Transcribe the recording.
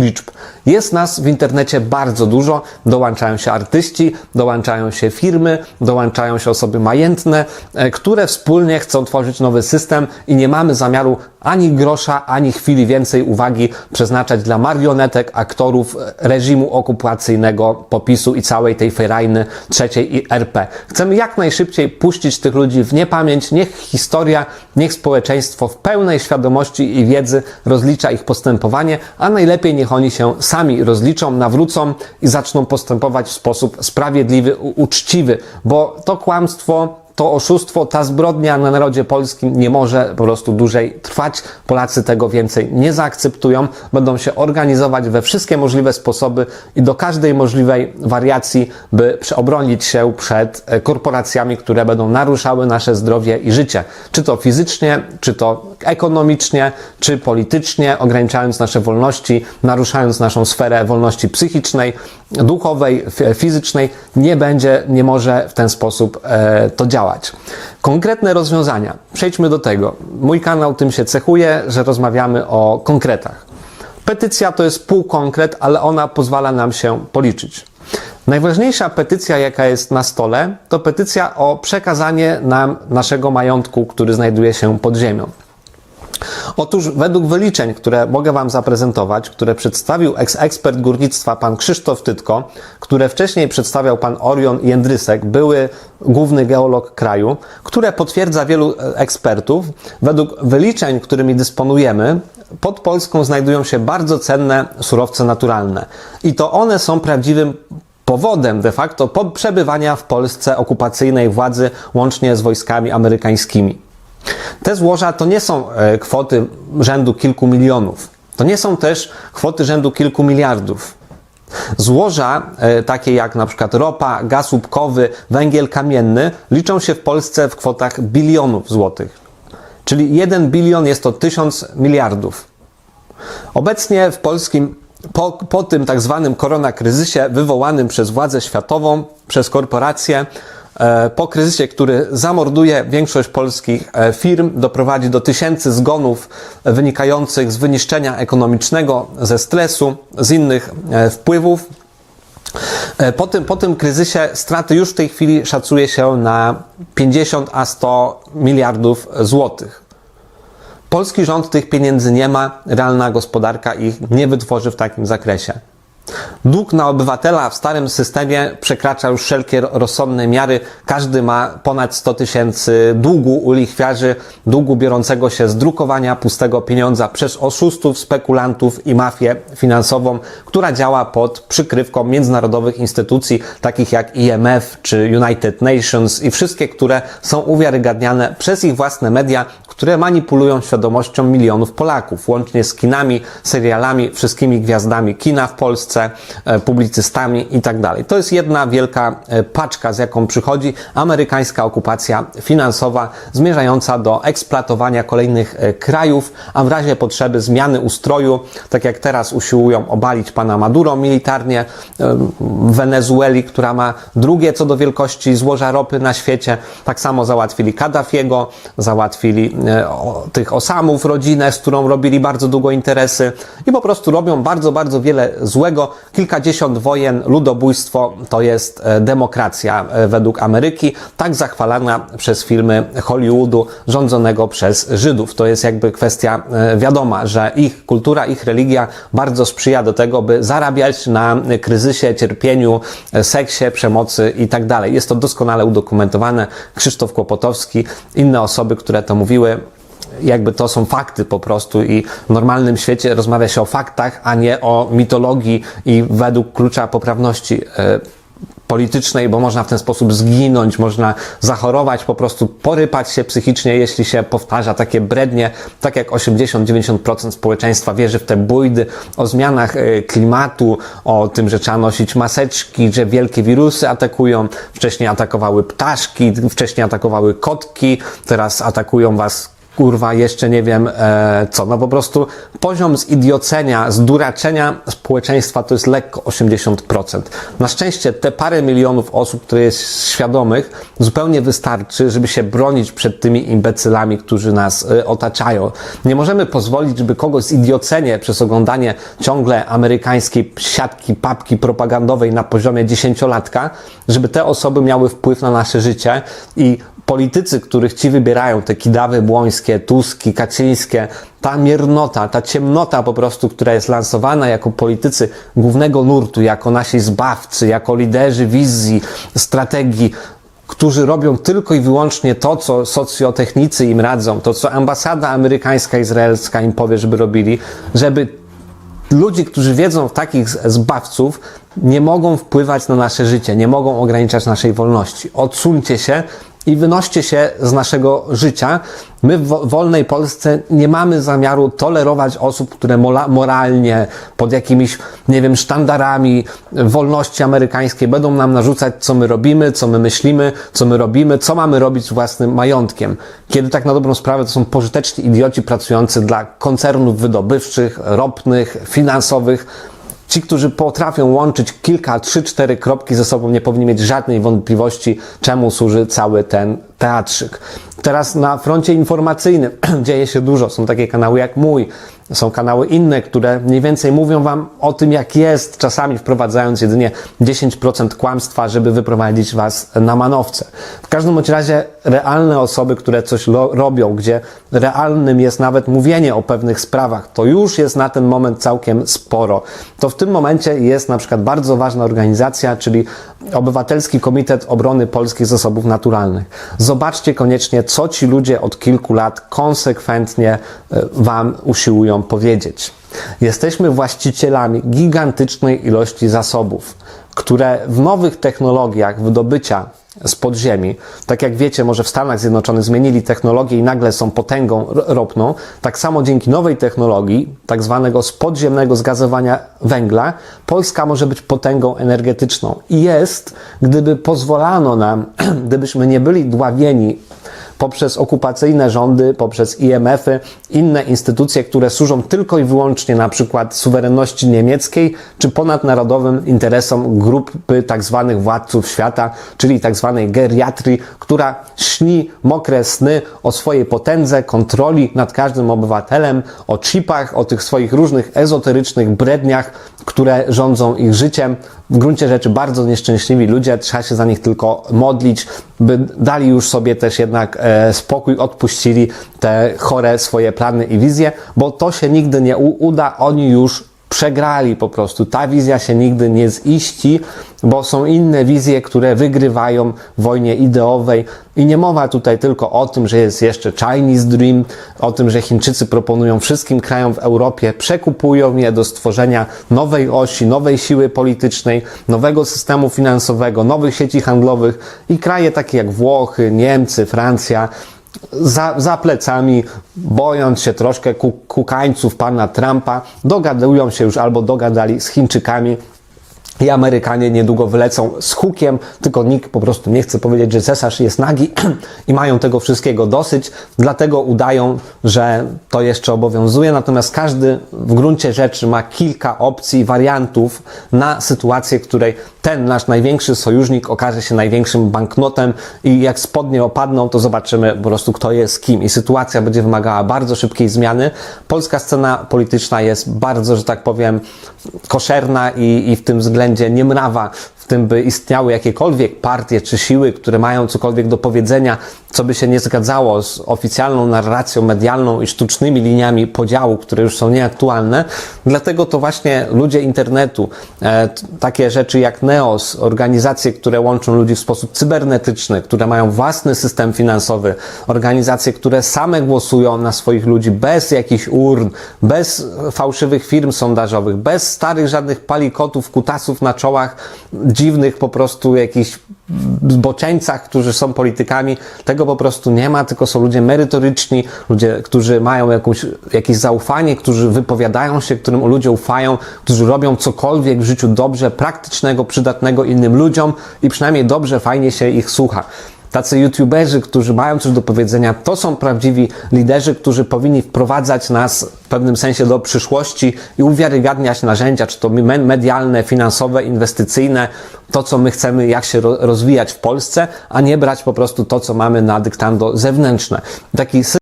liczb. Jest nas w internecie bardzo dużo, dołączają się artyści, dołączają się firmy, dołączają się osoby majętne, e, które wspólnie chcą tworzyć nowy system i nie mamy zamiaru ani grosza, ani chwili więcej uwagi przeznaczać dla marionetek, aktorów e, reżimu okupacyjnego, popisu i całej tej ferajny trzeciej i RP. Chcemy jak najszybciej puścić tych ludzi w niepamięć, niech historia, niech społeczeństwo w pełnej świadomości i wiedzy rozlicza ich postępowanie, a najlepiej niech oni się sami rozliczą, nawrócą i zaczną postępować w sposób sprawiedliwy, uczciwy, bo to kłamstwo to oszustwo, ta zbrodnia na narodzie polskim nie może po prostu dłużej trwać. Polacy tego więcej nie zaakceptują, będą się organizować we wszystkie możliwe sposoby i do każdej możliwej wariacji, by obronić się przed e, korporacjami, które będą naruszały nasze zdrowie i życie. Czy to fizycznie, czy to ekonomicznie, czy politycznie, ograniczając nasze wolności, naruszając naszą sferę wolności psychicznej, duchowej, fizycznej, nie będzie, nie może w ten sposób e, to działać. Konkretne rozwiązania. Przejdźmy do tego. Mój kanał tym się cechuje, że rozmawiamy o konkretach. Petycja to jest półkonkret, ale ona pozwala nam się policzyć. Najważniejsza petycja, jaka jest na stole, to petycja o przekazanie nam naszego majątku, który znajduje się pod ziemią. Otóż według wyliczeń, które mogę Wam zaprezentować, które przedstawił eks-ekspert górnictwa pan Krzysztof Tytko, które wcześniej przedstawiał pan Orion Jędrysek, były główny geolog kraju, które potwierdza wielu ekspertów, według wyliczeń, którymi dysponujemy, pod Polską znajdują się bardzo cenne surowce naturalne. I to one są prawdziwym powodem de facto przebywania w Polsce okupacyjnej władzy łącznie z wojskami amerykańskimi. Te złoża to nie są e, kwoty rzędu kilku milionów. To nie są też kwoty rzędu kilku miliardów. Złoża, e, takie jak na przykład ropa, gaz łupkowy, węgiel kamienny, liczą się w Polsce w kwotach bilionów złotych. Czyli 1 bilion jest to 1000 miliardów. Obecnie w polskim, po, po tym tak zwanym koronakryzysie wywołanym przez władzę światową, przez korporacje, po kryzysie, który zamorduje większość polskich e, firm, doprowadzi do tysięcy zgonów e, wynikających z wyniszczenia ekonomicznego, ze stresu, z innych e, wpływów, E, po tym, po tym kryzysie straty już w tej chwili szacuje się na 50 a 100 miliardów złotych. Polski rząd tych pieniędzy nie ma, realna gospodarka ich nie wytworzy w takim zakresie. Dług na obywatela w starym systemie przekracza już wszelkie rozsądne miary. Każdy ma ponad 100 tysięcy długu u lichwiarzy, długu biorącego się z drukowania pustego pieniądza przez oszustów, spekulantów i mafię finansową, która działa pod przykrywką międzynarodowych instytucji takich jak IMF czy United Nations i wszystkie, które są uwiarygadniane przez ich własne media, które manipulują świadomością milionów Polaków, łącznie z kinami, serialami, wszystkimi gwiazdami kina w Polsce, e, publicystami i tak. To jest jedna wielka e, paczka, z jaką przychodzi amerykańska okupacja finansowa, zmierzająca do eksploatowania kolejnych e, krajów, a w razie potrzeby zmiany ustroju, tak jak teraz usiłują obalić pana Maduro militarnie e, w Wenezueli, która ma drugie co do wielkości złoża ropy na świecie. Tak samo załatwili Kaddafiego, załatwili tych Osamów rodzinę, z którą robili bardzo długo interesy i po prostu robią bardzo, bardzo wiele złego. Kilkadziesiąt wojen, ludobójstwo to jest e, demokracja e, według Ameryki, tak zachwalana przez filmy Hollywoodu rządzonego przez Żydów. To jest jakby kwestia e, wiadoma, że ich kultura, ich religia bardzo sprzyja do tego, by zarabiać na kryzysie, cierpieniu, seksie, przemocy i tak. Jest to doskonale udokumentowane. Krzysztof Kłopotowski, inne osoby, które to mówiły, jakby to są fakty po prostu i w normalnym świecie rozmawia się o faktach, a nie o mitologii i według klucza poprawności e, politycznej, bo można w ten sposób zginąć, można zachorować, po prostu porypać się psychicznie, jeśli się powtarza takie brednie, tak jak 80-90% społeczeństwa wierzy w te bójdy o zmianach e, klimatu, o tym, że trzeba nosić maseczki, że wielkie wirusy atakują, wcześniej atakowały ptaszki, wcześniej atakowały kotki, teraz atakują was kurwa, jeszcze nie wiem e, co. No po prostu poziom zidiocenia, zduraczenia społeczeństwa to jest lekko 80%. Na szczęście te parę milionów osób, które jest świadomych, zupełnie wystarczy, żeby się bronić przed tymi imbecylami, którzy nas e, otaczają. Nie możemy pozwolić, żeby kogoś zidiocenie przez oglądanie ciągle amerykańskiej siatki, papki propagandowej na poziomie dziesięciolatka, żeby te osoby miały wpływ na nasze życie i politycy, których ci wybierają, te kidawy błońskie, Tuski, Kaczyńskie, ta miernota, ta ciemnota po prostu, która jest lansowana jako politycy głównego nurtu, jako nasi zbawcy, jako liderzy wizji, strategii, którzy robią tylko i wyłącznie to, co socjotechnicy im radzą, to, co ambasada amerykańska, izraelska im powie, żeby robili, żeby ludzi, którzy wiedzą w takich zbawców, nie mogą wpływać na nasze życie, nie mogą ograniczać naszej wolności. Odsuńcie się i wynoście się z naszego życia. My w wolnej Polsce nie mamy zamiaru tolerować osób, które moralnie, pod jakimiś, nie wiem, sztandarami wolności amerykańskiej będą nam narzucać, co my robimy, co my myślimy, co my robimy, co mamy robić z własnym majątkiem. Kiedy tak na dobrą sprawę to są pożyteczni idioci pracujący dla koncernów wydobywczych, ropnych, finansowych, Ci, którzy potrafią łączyć kilka, trzy, cztery kropki ze sobą, nie powinni mieć żadnej wątpliwości, czemu służy cały ten teatrzyk. Teraz na froncie informacyjnym dzieje się dużo. Są takie kanały jak mój, są kanały inne, które mniej więcej mówią Wam o tym, jak jest, czasami wprowadzając jedynie 10% kłamstwa, żeby wyprowadzić Was na manowce. W każdym bądź razie realne osoby, które coś robią, gdzie realnym jest nawet mówienie o pewnych sprawach, to już jest na ten moment całkiem sporo. To w tym momencie jest na przykład bardzo ważna organizacja, czyli Obywatelski Komitet Obrony Polskich Zasobów Naturalnych. Zobaczcie koniecznie, co ci ludzie od kilku lat konsekwentnie e, Wam usiłują powiedzieć. Jesteśmy właścicielami gigantycznej ilości zasobów, które w nowych technologiach wydobycia z podziemi. Tak jak wiecie, może w Stanach Zjednoczonych zmienili technologię i nagle są potęgą ropną. Tak samo dzięki nowej technologii, tak zwanego podziemnego zgazowania węgla, Polska może być potęgą energetyczną. I jest, gdyby pozwolano nam, gdybyśmy nie byli dławieni poprzez okupacyjne rządy, poprzez IMF-y, inne instytucje, które służą tylko i wyłącznie na przykład suwerenności niemieckiej, czy ponadnarodowym interesom grupy tak zwanych władców świata, czyli tak zwanej geriatrii, która śni mokre sny o swojej potędze, kontroli nad każdym obywatelem, o chipach, o tych swoich różnych ezoterycznych bredniach, które rządzą ich życiem. W gruncie rzeczy bardzo nieszczęśliwi ludzie, trzeba się za nich tylko modlić, by dali już sobie też jednak e, spokój, odpuścili te chore swoje plany i wizje, bo to się nigdy nie uda, oni już przegrali po prostu. Ta wizja się nigdy nie ziści, bo są inne wizje, które wygrywają w wojnie ideowej. I nie mowa tutaj tylko o tym, że jest jeszcze Chinese Dream, o tym, że Chińczycy proponują wszystkim krajom w Europie, przekupują je do stworzenia nowej osi, nowej siły politycznej, nowego systemu finansowego, nowych sieci handlowych i kraje takie jak Włochy, Niemcy, Francja, za, za plecami, bojąc się troszkę kukańców pana Trumpa, dogadują się już albo dogadali z Chińczykami i Amerykanie niedługo wylecą z hukiem, tylko nikt po prostu nie chce powiedzieć, że cesarz jest nagi i mają tego wszystkiego dosyć, dlatego udają, że to jeszcze obowiązuje. Natomiast każdy w gruncie rzeczy ma kilka opcji, wariantów na sytuację, w której ten nasz największy sojusznik okaże się największym banknotem i jak spodnie opadną, to zobaczymy po prostu, kto jest kim. I sytuacja będzie wymagała bardzo szybkiej zmiany. Polska scena polityczna jest bardzo, że tak powiem, koszerna i, i w tym względzie niemrawa tym by istniały jakiekolwiek partie czy siły, które mają cokolwiek do powiedzenia, co by się nie zgadzało z oficjalną narracją medialną i sztucznymi liniami podziału, które już są nieaktualne. Dlatego to właśnie ludzie internetu, e, takie rzeczy jak NEOS, organizacje, które łączą ludzi w sposób cybernetyczny, które mają własny system finansowy, organizacje, które same głosują na swoich ludzi bez jakichś urn, bez fałszywych firm sondażowych, bez starych żadnych palikotów, kutasów na czołach, dziwnych po prostu jakichś zboczeńcach, którzy są politykami. Tego po prostu nie ma, tylko są ludzie merytoryczni, ludzie, którzy mają jakąś, jakieś zaufanie, którzy wypowiadają się, którym ludzie ufają, którzy robią cokolwiek w życiu dobrze, praktycznego, przydatnego innym ludziom i przynajmniej dobrze, fajnie się ich słucha. Tacy youtuberzy, którzy mają coś do powiedzenia, to są prawdziwi liderzy, którzy powinni wprowadzać nas w pewnym sensie do przyszłości i uwiarygadniać narzędzia, czy to me- medialne, finansowe, inwestycyjne, to co my chcemy, jak się ro- rozwijać w Polsce, a nie brać po prostu to, co mamy na dyktando zewnętrzne. Taki